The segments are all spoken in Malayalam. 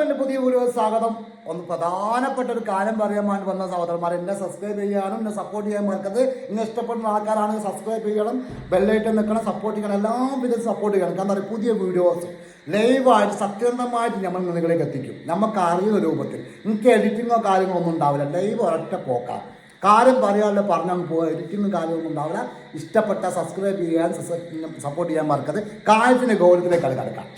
എല്ലാവർക്കും എന്റെ പുതിയ വീഡിയോ സ്വാഗതം. ഒന്ന് പ്രധാനപ്പെട്ട ഒരു കാര്യം പറയാൻ വേണ്ടി വന്ന സഹോദരന്മാർ എന്നെ സബ്സ്ക്രൈബ് ചെയ്യാനും എന്നെ സപ്പോർട്ട് ചെയ്യാൻ മറക്കരുത്. ഇന്ന് ഇഷ്ടപ്പെടുന്ന ആൾക്കാരാണെങ്കിൽ സബ്സ്ക്രൈബ് ചെയ്യണം ബെല്ലൈറ്റ് നിൽക്കണം സപ്പോർട്ട് ചെയ്യണം എല്ലാം വിധത്തിൽ സപ്പോർട്ട് ചെയ്യണം. കാരണം അറിയാം പുതിയ വീഡിയോസ് ലൈവായിട്ട് സത്യസന്ധമായിട്ട് നമ്മൾ നിങ്ങളിലേക്ക് എത്തിക്കും. നമുക്ക് അറിയുന്ന രൂപത്തിൽ. നിങ്ങൾക്ക് എഡിറ്റിങ്ങോ കാര്യങ്ങളോ ഒന്നും ഉണ്ടാവില്ല. ലൈവ് ഒരൊറ്റ പോക്കാം. കാര്യം പറയാനുള്ള പറഞ്ഞാൽ പോകുക എഡിറ്റിങ് കാര്യമൊന്നും ഉണ്ടാവില്ല. ഇഷ്ടപ്പെട്ട സബ്സ്ക്രൈബ് ചെയ്യാൻ സപ്പോർട്ട് ചെയ്യാൻ മറക്കരുത്. കാര്യത്തിന്റെ ഗൗരവത്തിലേക്ക് അത് കിടക്കാം.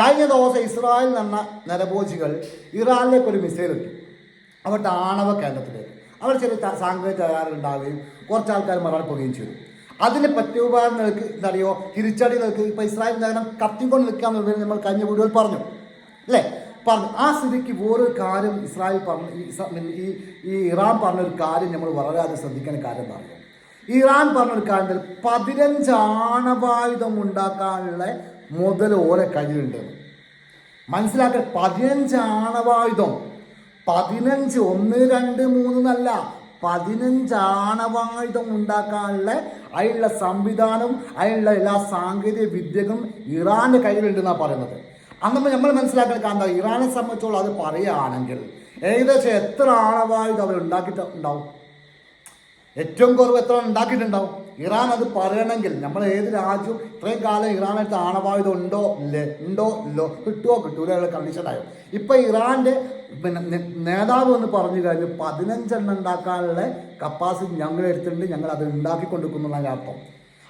കഴിഞ്ഞ ദിവസം ഇസ്രായേൽ എന്ന നരഭോജികൾ ഇറാനിലേക്ക് ഒരു മിസൈൽ ഇട്ടു. അവരുടെ ആണവ കേന്ദ്രത്തിലേക്ക്. അവർ ചില സാങ്കേതിക തകരാറുണ്ടാവുകയും കുറച്ച് ആൾക്കാർ മരണപ്പെടുകയും ചെയ്തു. അതിന് പ്രത്യുപകാരം നിൽക്ക് എന്തറിയോ തിരിച്ചടി നിൽക്ക് ഇപ്പോൾ ഇസ്രായേൽ നഗരം കത്തിക്കൊണ്ട് നിൽക്കാമെന്നുള്ളത് നമ്മൾ കഴിഞ്ഞ വീഡിയോയിൽ പറഞ്ഞു. അല്ലേ? പറഞ്ഞു. ആ സ്ഥിതിക്ക് ഓരോ കാര്യം ഇസ്രായേൽ പറഞ്ഞു ഈ ഈ ഇറാൻ പറഞ്ഞൊരു കാര്യം നമ്മൾ വളരെയധികം ശ്രദ്ധിക്കേണ്ട കാര്യം പറഞ്ഞു ഇറാൻ പറഞ്ഞൊരു കാര്യം പതിനഞ്ച് ആണവായുധം ഉണ്ടാക്കാനുള്ള മുതൽ ഓരോ കഴിവുണ്ട്. മനസ്സിലാക്കുക പതിനഞ്ച് ആണവായുധം. പതിനഞ്ച് ഒന്ന് രണ്ട് മൂന്ന് എന്നല്ല പതിനഞ്ച് ആണവായുധം ഉണ്ടാക്കാനുള്ള അതിനുള്ള സംവിധാനം അതിനുള്ള എല്ലാ സാങ്കേതിക വിദ്യകളും ഇറാന്റെ കയ്യിലുണ്ടെന്നാണ് പറയുന്നത്. അന്ന് നമ്മൾ മനസ്സിലാക്കുന്ന കാരണം ഇറാനെ സംബന്ധിച്ചോളം അത് പറയുകയാണെങ്കിൽ ഏകദേശം എത്ര ആണവായുധം അവർ ഉണ്ടാക്കിയിട്ട് ഉണ്ടാവും? ഏറ്റവും കുറവ് എത്ര ഉണ്ടാക്കിയിട്ടുണ്ടാവും? ഇറാൻ അത് പറയണമെങ്കിൽ നമ്മൾ ഏത് രാജ്യവും ഇത്രയും കാലം ഇറാനടുത്ത് ആണവായുധം ഉണ്ടോ? ഇല്ലേ? ഉണ്ടോ? ഇല്ലോ? കിട്ടുമോ കിട്ടൂല? കണ്ടീഷനായോ ഇപ്പൊ ഇറാന്റെ പിന്നെ നേതാവ് എന്ന് പറഞ്ഞു കഴിഞ്ഞു പതിനഞ്ചെണ്ണം ഉണ്ടാക്കാനുള്ള കപ്പാസിറ്റി ഞങ്ങൾ എടുത്തിട്ടുണ്ട് ഞങ്ങൾ അത് ഉണ്ടാക്കി കൊണ്ടിരിക്കുന്നുള്ള അർത്ഥം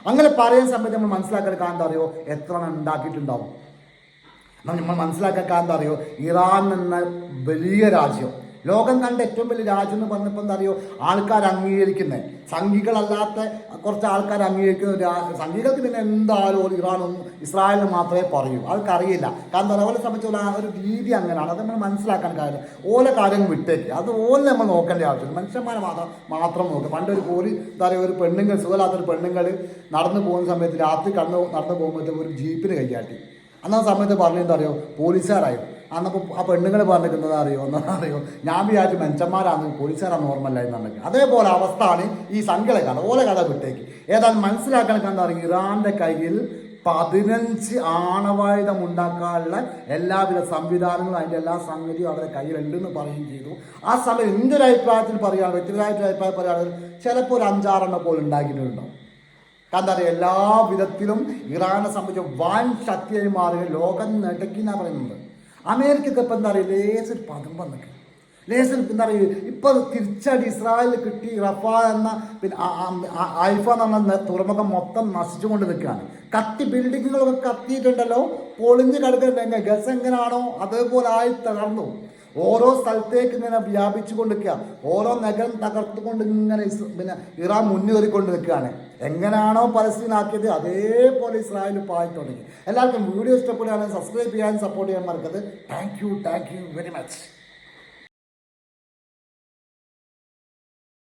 അങ്ങനെ പറയുന്ന സമയത്ത് നമ്മൾ മനസ്സിലാക്കാൻ കാരണം അറിയോ? എത്ര എണ്ണം ഉണ്ടാക്കിയിട്ടുണ്ടാവും നമ്മൾ മനസ്സിലാക്കാൻ കാരണം അറിയോ? ഇറാൻ എന്ന വലിയ രാജ്യം. ലോകം കണ്ട ഏറ്റവും വലിയ രാജ്യം എന്ന് പറഞ്ഞപ്പോൾ എന്താ അറിയോ? ആൾക്കാർ അംഗീകരിക്കുന്നത് സംഘികളല്ലാത്ത കുറച്ച് ആൾക്കാർ അംഗീകരിക്കുന്ന ഒരു സംഘികൾക്ക് പിന്നെ എന്തായാലും ഇറാനും ഇസ്രായേലും മാത്രമേ പറയൂ. ആൾക്കറിയില്ല കാരണം അവരെ സംബന്ധിച്ചുള്ള ഒരു രീതി അങ്ങനെയാണ്. അത് നമ്മൾ മനസ്സിലാക്കാൻ കാര്യം. ഓല കാര്യം വിട്ടേക്ക്. അത് ഓല നമ്മൾ നോക്കേണ്ട ആവശ്യമില്ല. മനുഷ്യന്മാരെ മാത്രം മാത്രം നോക്കുക പണ്ടൊരു പോലി എന്താ പറയുക ഒരു പെണ്ണുങ്ങൾ സുഖമില്ലാത്തൊരു പെണ്ണുങ്ങൾ നടന്നു പോകുന്ന സമയത്ത് രാത്രി കടന്നു നടന്നു പോകുമ്പോഴത്തേക്ക് ഒരു ജീപ്പിന് കൈകാട്ടി അന്ന് ആ സമയത്ത് പറഞ്ഞെന്താ അറിയോ പോലീസുകാരായോ. അന്നപ്പോൾ ആ പെണ്ണുങ്ങൾ പറഞ്ഞിരിക്കുന്നത് അറിയോ? എന്നാ അറിയോ? ഞാൻ വിചാരിച്ചു മനുഷ്യന്മാരാണ് പോലീസുകാരാണ് നോർമല്ല എന്നുണ്ടെങ്കിൽ അതേപോലെ അവസ്ഥയാണ് ഈ സംഘടന കഥ. ഓലെ കഥ വിട്ടേക്ക്. ഏതായാലും മനസ്സിലാക്കാൻ എന്താ പറയുക? ഇറാന്റെ കയ്യിൽ പതിനഞ്ച് ആണവായുധം ഉണ്ടാക്കാനുള്ള എല്ലാവിധ സംവിധാനങ്ങളും അതിന്റെ എല്ലാ സംഗതിയും അവരുടെ കയ്യിലുണ്ടെന്ന് പറയുകയും ചെയ്തു. ആ സമയം എന്റെ ഒരു അഭിപ്രായത്തിൽ പറയുകയാണ് വ്യക്തിപരമായിട്ട് അഭിപ്രായം പറയുകയാണെങ്കിൽ ചിലപ്പോൾ ഒരു അഞ്ചാറെണ്ണം പോലെ ഉണ്ടാക്കിയിട്ടുണ്ടോ കാരണം എന്താ എല്ലാ വിധത്തിലും ഇറാനെ സംബന്ധിച്ച് വൻ ശക്തിയായി മാറുക ലോകം നെട്ടക്കി എന്നാണ് പറയുന്നത് അമേരിക്കക്ക് ഇപ്പം എന്താ പറയുക ലേസിൽ പദം വന്നിട്ട്. ലേസിൽ എന്താ പറയുക ഇപ്പം തിരിച്ചടി ഇസ്രായേലിൽ കിട്ടി റഫ എന്ന പിന്നെ ഐഫ എന്ന തുറമുഖം മൊത്തം നശിച്ചുകൊണ്ട് നിൽക്കുകയാണ്. കത്തി ബിൽഡിങ്ങുകളൊക്കെ കത്തിയിട്ടുണ്ടല്ലോ പൊളിഞ്ഞ് കിടക്കുന്നുണ്ട്. ഗസ് എങ്ങനെയാണോ അതേപോലെ ആയി തകർന്നു. ഓരോ സ്ഥലത്തേക്ക് ഇങ്ങനെ വ്യാപിച്ചു കൊണ്ടിരിക്കുക ഓരോ നഗരം തകർത്തുകൊണ്ട് ഇങ്ങനെ പിന്നെ ഇറാൻ മുന്നേറിക്കൊണ്ട് നിൽക്കുകയാണ്. എങ്ങനെയാണോ പലസ്തീൻ ആക്കിയത് അതേപോലെ ഇസ്രായേൽ പായി തുടങ്ങി. എല്ലാവർക്കും വീഡിയോ ഇഷ്ടപ്പെടുകയാണെങ്കിൽ സബ്സ്ക്രൈബ് ചെയ്യാനും സപ്പോർട്ട് ചെയ്യാൻ മറക്കരുത്. Thank you thank you very much